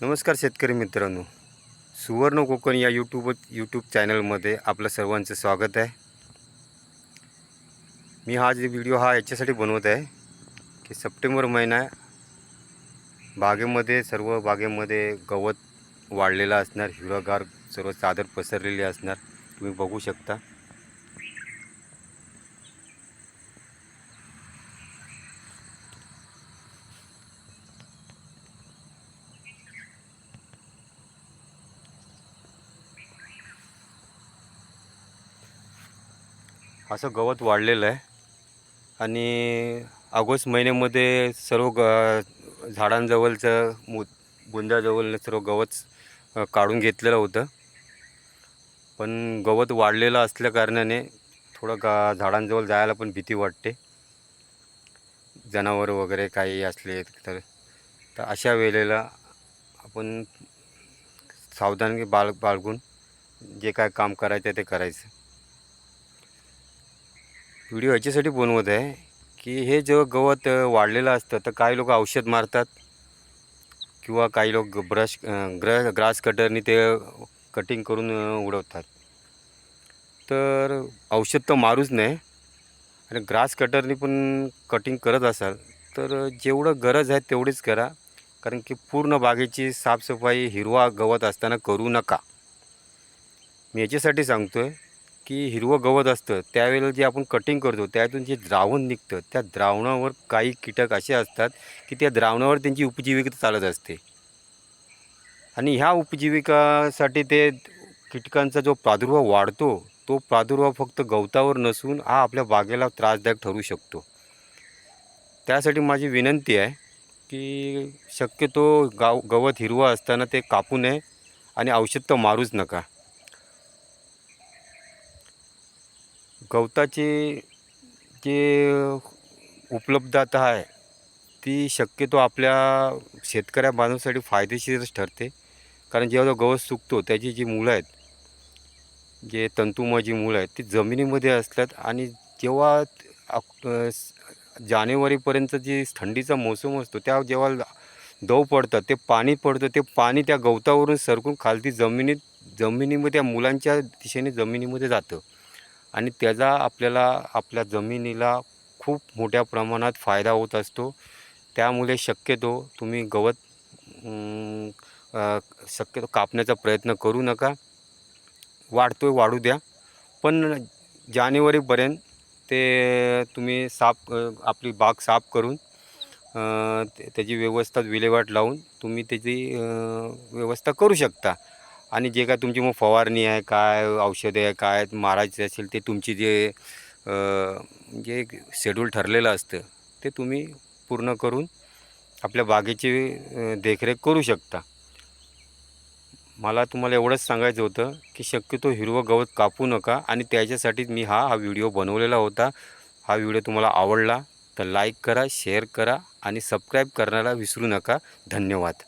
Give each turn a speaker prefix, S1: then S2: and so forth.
S1: नमस्कार शेतकरी मित्रांनो. सुवर्ण कोकण या यूट्यूब यूट्यूब चॅनलमध्ये आपलं सर्वांचं स्वागत आहे. मी हा जे व्हिडिओ हा याच्यासाठी बनवत आहे की सप्टेंबर महिना बागेमध्ये सर्व बागेमध्ये गवत वाढलेलं असणार हिरवगार सर्व चादर पसरलेली असणार. तुम्ही बघू शकता. असं गवत वाढलेलं आहे. आणि ऑगस्ट महिन्यामध्ये सर्व ग झाडांजवळचं मु बुंद्याजवळ सर्व गवत काढून घेतलेलं होतं. पण गवत वाढलेलं असल्या कारणाने थोडं गा झाडांजवळ जायला पण भीती वाटते. जनावर वगैरे काही असले तर तर अशा वेळेला आपण सावधानगी बाळ बाळगून जे काय काम करायचं ते करायचं. व्हिडिओ याच्यासाठी बनवत आहे की हे जेव्हा गवत वाढलेलं असतं तर काही लोक औषध मारतात किंवा काही लोक ब्रश ग्र ग्रास कटरनी ते कटिंग करून उडवतात. तर औषध तर मारूच नाही आणि ग्रास कटरनी पण कटिंग करत असाल तर जेवढं गरज आहे तेवढीच करा. कारण की पूर्ण बागेची साफसफाई हिरवा गवत असताना करू नका. मी याच्यासाठी सांगतो आहे की हिरवं गवत असतं त्यावेळेला जे आपण कटिंग करतो त्यातून जे द्रावण निघतं त्या द्रावणावर काही कीटक असे असतात की त्या द्रावणावर त्यांची उपजीविका चालत असते. आणि ह्या उपजीविकासाठी ते कीटकांचा जो प्रादुर्भाव वाढतो तो प्रादुर्भाव फक्त गवतावर नसून हा आपल्या बागेला त्रासदायक ठरू शकतो. त्यासाठी माझी विनंती आहे की शक्यतो गाव गवत हिरवं असताना ते कापू नये आणि औषध तर मारूच नका. गवताची जे उपलब्धता आहे ती शक्यतो आपल्या शेतकऱ्या बांधवासाठी फायदेशीरच ठरते. कारण जेव्हा जो गवत सुकतो त्याची जी मुलं आहेत जे तंतुमय जी मुलं आहेत ती जमिनीमध्ये असतात आणि जेव्हा जानेवारीपर्यंत जी थंडीचा मोसम असतो त्या जेव्हा दव पडतात ते पाणी पडतं ते पाणी त्या गवतावरून सरकून खालती जमिनीत जमिनीमध्ये त्या मुलांच्या दिशेने जमिनीमध्ये जातं. आणि त्याचा आपल्याला आपल्या जमिनीला खूप मोठ्या प्रमाणात फायदा होत असतो. त्यामुळे शक्यतो तुम्ही गवत शक्यतो कापण्याचा प्रयत्न करू नका. वाढतोय वाढू द्या. पण जानेवारीपर्यंत ते तुम्ही साफ आपली बाग साफ करून त्याची व्यवस्था विल्हेवाट लावून तुम्ही त्याची व्यवस्था करू शकता. आणि जे काय तुमची मग फवारणी आहे काय औषधे आहे काय मारायचे असेल ते तुमची जे जे शेड्यूल ठरलेलं असतं ते तुम्ही पूर्ण करून आपल्या बागेची देखरेख करू शकता. मला तुम्हाला एवढंच सांगायचं होतं की शक्यतो हिरवं गवत कापू नका आणि त्याच्यासाठीच मी हा हा व्हिडिओ बनवलेला होता. हा व्हिडिओ तुम्हाला आवडला तर लाईक करा शेअर करा आणि सबस्क्राईब करण्याला विसरू नका. धन्यवाद.